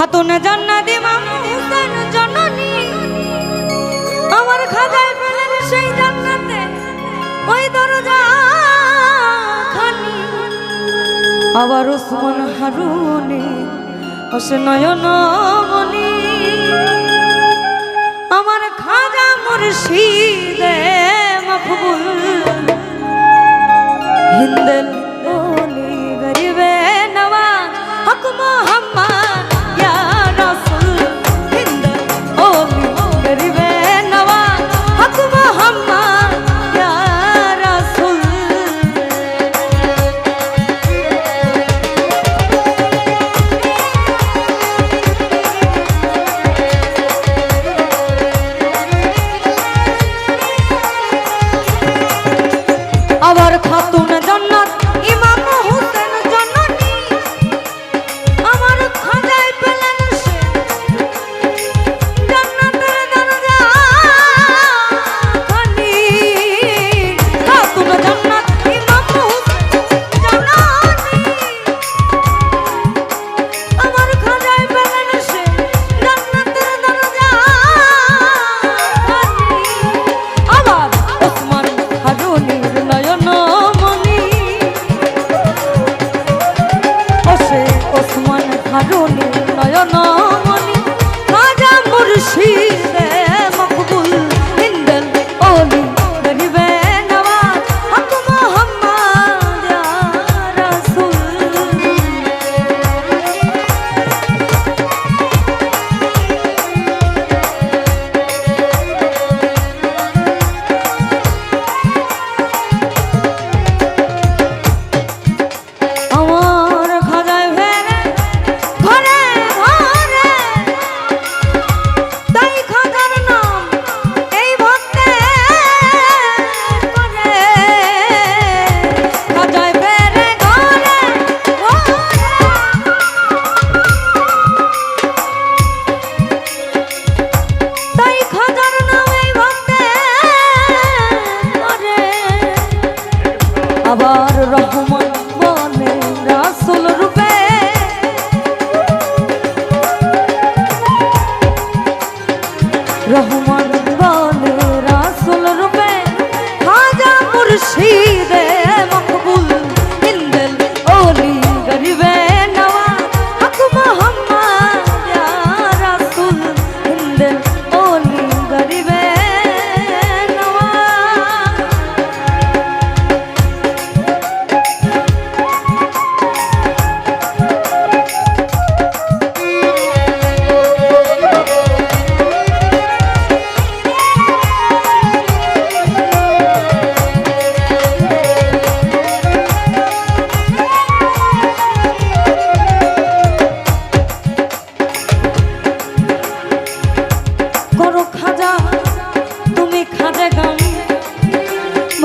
খাতুন জান্নাতি মামু হুসেন জননী। আমার খাজায় ফেলেন সেই জান্নাতে, ওই দরজা খানি আবার উসমান হারুনি হসে নয়ন মনি। আমার খাজা মুর্শিদে মকবুল হিন্দেল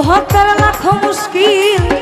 হতার লাখ মুশকিল।